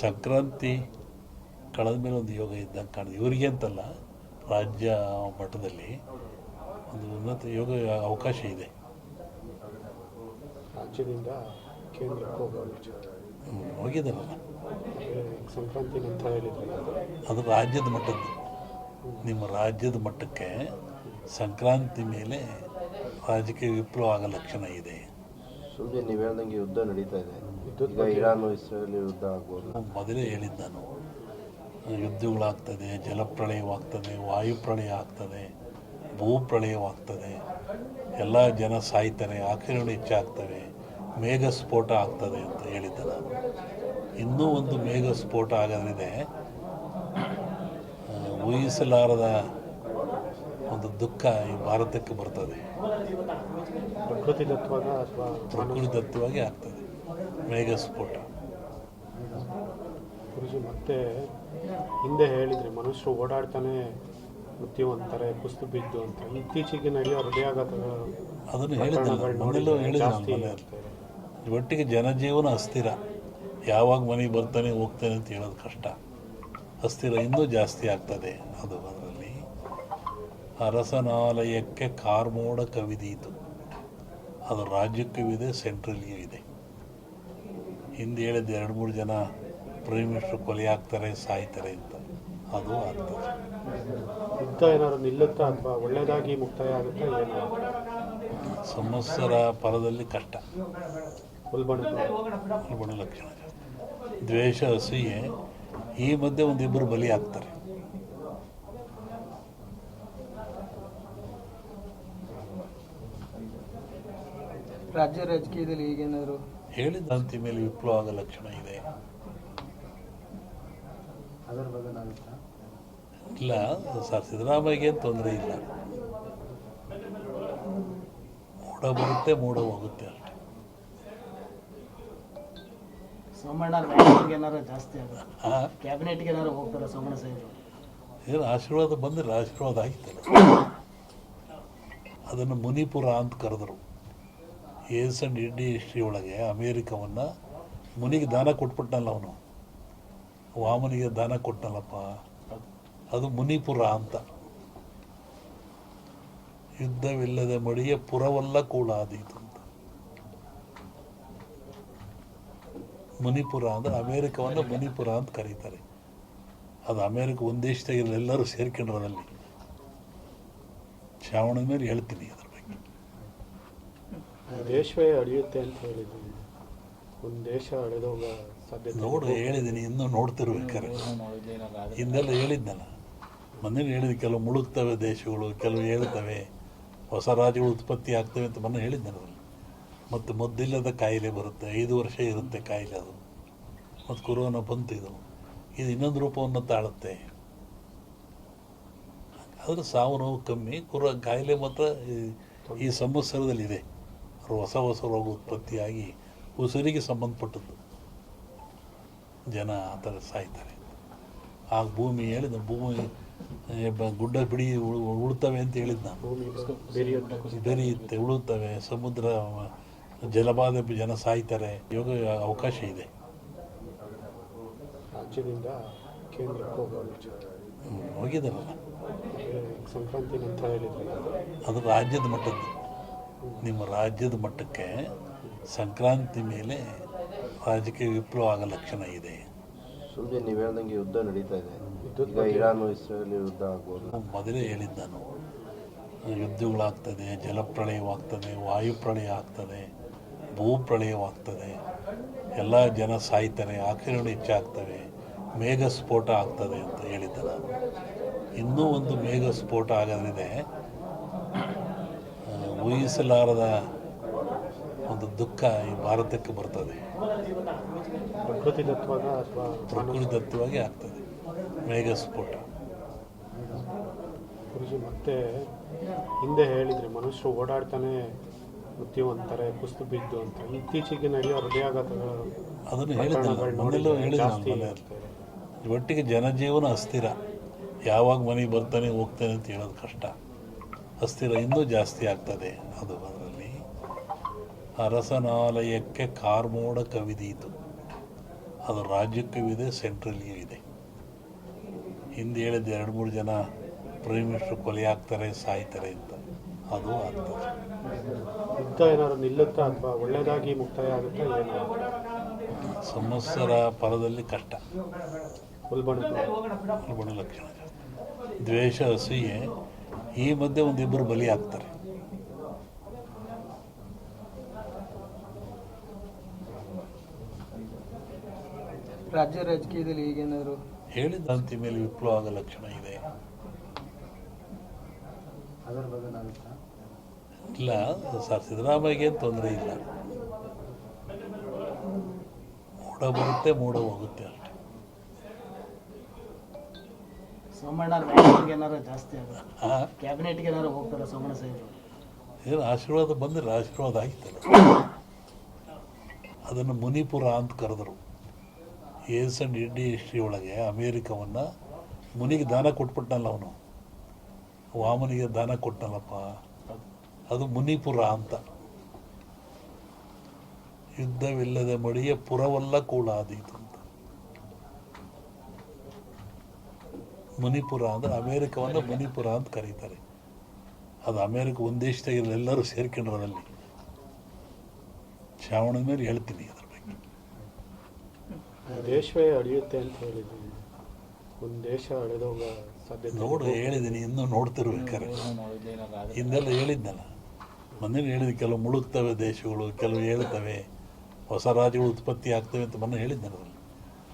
ಸಂಕ್ರಾಂತಿ ಕಳೆದ ಮೇಲೆ ಒಂದು ಯೋಗ ಇದ್ದಂಗೆ ಕಾಣ್ತದೆ. ಇವರಿಗೆ ಅಂತಲ್ಲ ರಾಜ್ಯ ಮಟ್ಟದಲ್ಲಿ ಒಂದು ಉನ್ನತ ಯೋಗ ಅವಕಾಶ ಇದೆ. ರಾಜ್ಯದಿಂದ ಕೇಂದ್ರಕ್ಕೆ ಹೋಗೋ ಹೋಗಿದ್ದಾರಲ್ಲ. ಸಂಕ್ರಾಂತಿ ನಂತರ ಹೇಳಿದ್ರಲ್ಲ ಅದು ರಾಜ್ಯದ ಮಟ್ಟದ್ದು. ನಿಮ್ಮ ರಾಜ್ಯದ ಮಟ್ಟಕ್ಕೆ ಸಂಕ್ರಾಂತಿ ಮೇಲೆ ರಾಜಕೀಯ ವಿಪ್ಲವ ಆಗೋ ಲಕ್ಷಣ ಇದೆ. ಸುಮ್ಮನೆ ನೀವು ಹೇಳ್ದಂಗೆ ಯುದ್ಧ ನಡೀತಾ ಇದೆ. ಈಗ ಇರಾನ್ ಇಸ್ರೇಲ್ ಯುದ್ಧ ಆಗ್ಬೋದು. ಮೊದಲೇ ಹೇಳಿದ್ದ ನಾನು. ಯುದ್ಧಗಳಾಗ್ತದೆ ಜಲಪ್ರಳಯವಾಗ್ತದೆ ವಾಯುಪ್ರಳಯ ಆಗ್ತದೆ ಭೂಪ್ರಳಯವಾಗ್ತದೆ. ಎಲ್ಲ ಜನ ಸಾಯ್ತಾರೆ ಆಕ್ರಮಣ ಹೆಚ್ಚಾಗ್ತವೆ ಮೇಘ ಸ್ಫೋಟ ಆಗ್ತದೆ ಅಂತ ಹೇಳಿದ್ದ ನಾನು. ಇನ್ನೂ ಒಂದು ಮೇಘ ಸ್ಫೋಟ ಆಗೋದ್ರಿದೆ ಊಹಿಸಲಾರದ ಒಂದು ದುಃಖ ಈ ಭಾರತಕ್ಕೆ ಬರ್ತದೆ. ಪ್ರಕೃತಿ ಪ್ರಕೃತಿದತ್ತವಾಗಿ ಆಗ್ತದೆ. ಮೇಘ ಸ್ಫೋಟ ಗುರುಜಿ ಮತ್ತೆ ಹಿಂದೆ ಹೇಳಿದ್ರೆ ಮನುಷ್ಯರು ಓಡಾಡ್ತಾನೆ ಮೃತ್ಯು ಅಂತಾರೆ ಕುಸ್ತು ಬಿದ್ದು ಅಂತ. ಇತ್ತೀಚೆಗೆ ನಡೆಯೋ ಹೃದಯಾಘಾತಗಳು ಅದನ್ನು ಆಗ್ತಾ ಇದೆ. ಒಟ್ಟಿಗೆ ಜನಜೀವನ ಅಸ್ಥಿರ. ಯಾವಾಗ ಮನೆಗೆ ಬರ್ತಾನೆ ಹೋಗ್ತಾನೆ ಅಂತ ಹೇಳೋದು ಕಷ್ಟ. ಅಸ್ಥಿರ ಇನ್ನೂ ಜಾಸ್ತಿ ಆಗ್ತದೆ ಅದು. ಅರಸನಾಲಯಕ್ಕೆ ಕಾರ್ಮೋಡ ಕವಿದೀತು. ಅದು ರಾಜ್ಯಕ್ಕೂ ಇದೆ ಸೆಂಟ್ರಲ್ಗೂ ಇದೆ. ಹಿಂದೆ ಹೇಳಿದ್ದು ಎರಡು ಮೂರು ಜನ ಪ್ರೈಮ್ ಮಿನಿಸ್ಟರ್ ಕೊಲೆ ಆಗ್ತಾರೆ ಸಾಯ್ತಾರೆ ಅಂತ. ಅದು ಆಗ್ತದೆ ಯುದ್ಧ ಏನಾದ್ರು ನಿಲ್ಲುತ್ತಾ ಅಥವಾ ಒಳ್ಳೆಯದಾಗಿ ಮುಕ್ತಾಯ ಆಗುತ್ತೆ ಸಂವತ್ಸರ ಪರದಲ್ಲಿ ಕಷ್ಟ. ಉಲ್ಬಣ ಲಕ್ಷಣ. ದ್ವೇಷ ಅಸೂಯೆ ಈ ಮಧ್ಯೆ ಒಂದಿಬ್ಬರು ಬಲಿ ಆಗ್ತಾರೆ. ರಾಜ್ಯ ರಾಜಕೀಯದಲ್ಲಿ ಈಗೇನಾದ್ರು? ಹೇಳಿದಂತೆ ಮೇಲೆ ವಿಪ್ಲವದ ಲಕ್ಷಣ ಇದೆ. ಅದರ ಬದಲಾಗುತ್ತಾ ಇಲ್ಲ ಸರ್ ಸಿದ್ದರಾಮಯ್ಯಗೆ ತೊಂದರೆ ಇಲ್ಲ. ಮೂಡ ಬರುತ್ತೆ ಮೂಡ ಹೋಗುತ್ತೆ ಅಷ್ಟೇ. ಸೋಮಣ್ಣ ಏನಾರು ಜಾಸ್ತಿ ಕ್ಯಾಬಿನೆಟ್ಗೆ ಏನಾರು ಹೋಗ್ತಾರೆ ಸೋಮಣ್ಣ ಸಾಹೇಬರು ಏನು ಆಶೀರ್ವಾದ ಬಂದರೆ ಆಶೀರ್ವಾದ ಆಗಿತ್ತಲ್ಲ ಅದನ್ನು ಮುನಿಪುರ ಅಂತ ಕರೆದರು. ಏಸ್ ಅಂಡ್ ಇಂಡಿ ಒಳಗೆ ಅಮೇರಿಕವನ್ನು ಮುನಿಗೆ ದಾನ ಕೊಟ್ಬಿಟ್ನಲ್ಲ ಅವನು. ವಾಮನಿಗೆ ದಾನ ಕೊಟ್ಟನಲ್ಲಪ್ಪ ಅದು ಮುನಿಪುರ ಅಂತ. ಯುದ್ಧವಿಲ್ಲದ ಮಡಿಯ ಪುರವಲ್ಲ ಕೂಡ ಅಂತ. ಮುನಿಪುರ ಅಂದರೆ ಅಮೇರಿಕವನ್ನು ಮಣಿಪುರ ಅಂತ ಕರೀತಾರೆ. ಅದು ಅಮೇರಿಕ ಒಂದೇ ದೇಶದಾಗಿರಲ್ಲ ಎಲ್ಲರೂ ಸೇರ್ಕೊಂಡ್ರದಲ್ಲಿ ಶ್ರಾವಣದ ಮೇಲೆ ಹೇಳ್ತೀನಿ ಅದ್ರ ದೇಶವೇ ಅಳಿಯುತ್ತೆ ಅಂತ ಹೇಳಿದ್ವಿ ಒಂದು ದೇಶ ಅಳೆದೋಗ ಸಾಧ್ಯತೆ ನೋಡು ಹೇಳಿದ್ದೀನಿ ಇನ್ನೂ ನೋಡ್ತಿರ್ಬೇಕಾರೆ ಹಿಂದೆಲ್ಲ ಹೇಳಿದ್ನಲ್ಲ. ಮೊನ್ನೆ ಹೇಳಿದ ಕೆಲವು ಮುಳುಗ್ತವೆ ದೇಶಗಳು ಕೆಲವು ಹೇಳ್ತವೆ ಹೊಸ ರಾಜ್ಯಗಳು ಉತ್ಪತ್ತಿ ಆಗ್ತವೆ ಅಂತ ಮೊನ್ನೆ ಹೇಳಿದ್ನಲ್ಲ ಮತ್ತು ಮದ್ದಿಲ್ಲದ ಕಾಯಿಲೆ ಬರುತ್ತೆ ಐದು ವರ್ಷ ಇರುತ್ತೆ ಕಾಯಿಲೆ ಅದು. ಮತ್ತು ಕೊರೋನಾ ಬಂತು ಇದು. ಇದು ಇನ್ನೊಂದು ರೂಪವನ್ನು ತಾಳುತ್ತೆ. ಆದರೆ ಸಾವು ನೋವು ಕಮ್ಮಿ ಕುರ ಕಾಯಿಲೆ ಮಾತ್ರ ಈ- ಈ ಸಂವತ್ಸರದಲ್ಲಿ ಇದೆ ಹೊಸ ಹೊಸ ರೋಗ ಉತ್ಪತ್ತಿಯಾಗಿ ಉಸಿರಿಗೆ ಸಂಬಂಧಪಟ್ಟದ್ದು. ಜನ ಆ ಥರ ಸಾಯ್ತಾರೆ. ಆಗ ಭೂಮಿ ಹೇಳಿದ ಭೂಮಿ ಗುಡ್ಡ ಬಿಡಿ ಉಳ್- ಉಳ್ತವೆ ಅಂತ ಹೇಳಿದ್ ನಾನು. ಬೆರೆಯುತ್ತೆ ಉಳುತ್ತವೆ ಸಮುದ್ರ ಜಲಬಾಧೆ ಜನ ಸಾಯ್ತಾರೆ. ಯೋಗ ಅವಕಾಶ ಇದೆ. ರಾಜ್ಯದಿಂದ ಕೇಂದ್ರಕ್ಕೆ ಹೋಗೋ ವಿಚಾರ. ಹ್ಮ್, ಹೋಗಿದ್ದಾರಲ್ಲ. ಸಂಕ್ರಾಂತಿ ಅದು ರಾಜ್ಯದ ಮಟ್ಟದ್ದು. ನಿಮ್ಮ ರಾಜ್ಯದ ಮಟ್ಟಕ್ಕೆ ಸಂಕ್ರಾಂತಿ ಮೇಲೆ ರಾಜಕೀಯ ವಿಪ್ಲವ ಆಗೋ ಲಕ್ಷಣ ಇದೆ. ಸುಮ್ಮನೆ ನೀವು ಹೇಳ್ದಂಗೆ ಯುದ್ಧ ನಡೀತಾ ಇದೆ. ಈಗ ಬಗ್ಗೆ- ಇಸ್ರೇಲ್ ಯುದ್ಧ ಆಗ್ಬೋದು. ಮೊದಲೇ ಹೇಳಿದ್ದ ನಾನು ಯುದ್ಧಗಳಾಗ್ತದೆ ಜಲಪ್ರಳಯವಾಗ್ತದೆ ವಾಯುಪ್ರಳಯ ಆಗ್ತದೆ ಭೂಪ್ರಳಯವಾಗ್ತದೆ ಎಲ್ಲ ಜನ ಸಾಯ್ತಾರೆ ಆಕ್ರಮಣ ಹೆಚ್ಚಾಗ್ತವೆ ಮೇಘ ಸ್ಫೋಟ ಆಗ್ತದೆ ಅಂತ ಹೇಳಿದ್ದೆ ನಾನು. ಇನ್ನೂ ಒಂದು ಮೇಘ ಸ್ಫೋಟ ಆಗೋದ್ರಿದೆ ಆ, ಊಹಿಸಲಾರದ ಒಂದು ದುಃಖ ಈ ಭಾರತಕ್ಕೆ ಬರ್ತದೆ. ಪ್ರಕೃತಿ ಪ್ರಕೃತಿದತ್ತವಾಗಿ ಆಗ್ತದೆ. ಮೇಘ ಸ್ಫೋಟ. ಗುರುಜಿ ಮತ್ತೆ ಹಿಂದೆ ಹೇಳಿದ್ರಿ ಮನುಷ್ಯರು ಓಡಾಡ್ತಾನೆ ಅಂತಾರೆ ಕುಸ್ತು ಬಿದ್ದು ಅಂತ. ಇತ್ತೀಚೆಗೆ ನಡೆಯೋ ಹೃದಯಾಘಾತಗಳು ಅದನ್ನು ಹೇಳಿದೆ. ಒಟ್ಟಿಗೆ ಜನಜೀವನ ಅಸ್ಥಿರ. ಯಾವಾಗ ಮನೆಗೆ ಬರ್ತಾನೆ ಹೋಗ್ತಾನೆ ಅಂತ ಹೇಳೋದು ಕಷ್ಟ. ಅಸ್ಥಿರ ಇನ್ನೂ ಜಾಸ್ತಿ ಆಗ್ತದೆ. ಅದು ಅದರಲ್ಲಿ ಅರಸನಾಲಯಕ್ಕೆ ಕಾರ್ಮೋಡ ಕವಿದೀತು ಅದು ರಾಜ್ಯಕ್ಕೂ ಇದೆ ಸೆಂಟ್ರಲ್ಗೂ ಇದೆ. ಹಿಂದೆ ಹೇಳಿದ ಎರಡು ಮೂರು ಜನ ಪ್ರೈಮ್ ಮಿನಿಸ್ಟರ್ ಕೊಲೆ ಆಗ್ತಾರೆ ಸಾಯ್ತಾರೆ ಅಂತ. ಅದು ಆಗ್ತದೆ. ಏನಾದ್ರು ನಿಲ್ಲುತ್ತಾ ಅಥವಾ ಒಳ್ಳೆಯದಾಗಿ ಮುಕ್ತಾಯ ಆಗುತ್ತಾ ಸಂವತ್ಸರ ಫಲದಲ್ಲಿ ಕಷ್ಟ. ಉಲ್ಬಣ ಉಲ್ಬಣ ಲಕ್ಷಣ ದ್ವೇಷ ಅಸೂಯೆ ಈ ಮಧ್ಯೆ ಒಂದಿಬ್ಬರು ಬಲಿ ಆಗ್ತಾರೆ ರಾಜ್ಯ ರಾಜಕೀಯದಲ್ಲಿ ಈಗೇನಾದ್ರು ಹೇಳಿದ ಹಂತಿ ಮೇಲೆ ವಿಪ್ಲವ ಆಗೋ ಲಕ್ಷಣ ಇದೆ. ಇಲ್ಲ ಸರ್ ಸಿದ್ದರಾಮಯ್ಯಗೆ ತೊಂದರೆ ಇಲ್ಲ. ಮೂಡ ಬರುತ್ತೆ ಮೂಡ ಹೋಗುತ್ತೆ ಅಷ್ಟೇ. ಸೋಮಣ್ಣ ಬ್ಯಾಂಕಿಂಗ್ ಏನಾರು ಜಾಸ್ತಿ ಆಗುತ್ತೆ ಆ, ಕ್ಯಾಬಿನೆಟ್ಗೆ ಏನಾರು ಹೋಗ್ತಾರೆ ಸೋಮಣ್ಣ ಸಾಹೇಬರು ಏನು ಆಶೀರ್ವಾದ ಬಂದರೆ ಆಶೀರ್ವಾದ ಆಗಿತ್ತಲ್ಲ. ಅದನ್ನು ಮುನಿಪುರ ಅಂತ ಕರೆದರು. ಏಸ್ ಅಂಡ್ ಇಂಡಿ ಹಿಸ್ಟ್ರಿ ಒಳಗೆ ಅಮೇರಿಕವನ್ನು ಮುನಿಗೆ ದಾನ ಕೊಟ್ಬಿಟ್ಟನಲ್ಲ ಅವನು. ವಾಮನಿಗೆ ದಾನ ಕೊಟ್ಟನಲ್ಲಪ್ಪ ಅದು ಮುನಿಪುರ ಅಂತ. ಯುದ್ಧವಿಲ್ಲದೆ ಮಡಿಯ ಪುರವಲ್ಲ ಕೂಡ ಅಂತ ಮುನಿಪುರ ಅಂದರೆ ಅಮೇರಿಕವನ್ನು ಮಣಿಪುರ ಅಂತ ಕರೀತಾರೆ. ಅದು ಅಮೇರಿಕ ಒಂದು ದೇಶದಾಗಿರೋ ಎಲ್ಲರೂ ಸೇರ್ಕೊಂಡ್ರಲ್ಲಿ ಶ್ರಾವಣದ ಮೇಲೆ ಹೇಳ್ತೀನಿ ಅದ್ರ ಬಗ್ಗೆ. ದೇಶವೇ ಅಳಿಯುತ್ತೆ ಅಂತ ಹೇಳಿದ್ದೀನಿ. ಒಂದು ದೇಶ ಅಳೆದೋಗ ಸಾಧ್ಯತೆ ನೋಡು ಹೇಳಿದ್ದೀನಿ ಇನ್ನೂ ನೋಡ್ತಿರ್ಬೇಕಾರೆ ಹಿಂದೆಲ್ಲ ಹೇಳಿದ್ನಲ್ಲ. ಮೊನ್ನೆ ಹೇಳಿದ ಕೆಲವು ಮುಳುಗ್ತವೆ ದೇಶಗಳು ಕೆಲವು ಹೇಳ್ತವೆ ಹೊಸ ರಾಜ್ಯಗಳು ಉತ್ಪತ್ತಿ ಆಗ್ತವೆ ಅಂತ ಮೊನ್ನೆ ಹೇಳಿದ್ನಲ್ಲ ಅದ್ರಲ್ಲಿ.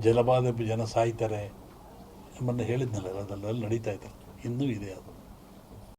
ಜಲಬಾಧೆ ಜನ ಸಾಯ್ತಾರೆ ಮೊನ್ನೆ ಹೇಳಿದ್ನಲ್ಲ ಅದರಲ್ಲಿ ನಡೀತಾ ಇದ್ದಾರೆ ಇನ್ನೂ ಇದೆ ಅದು.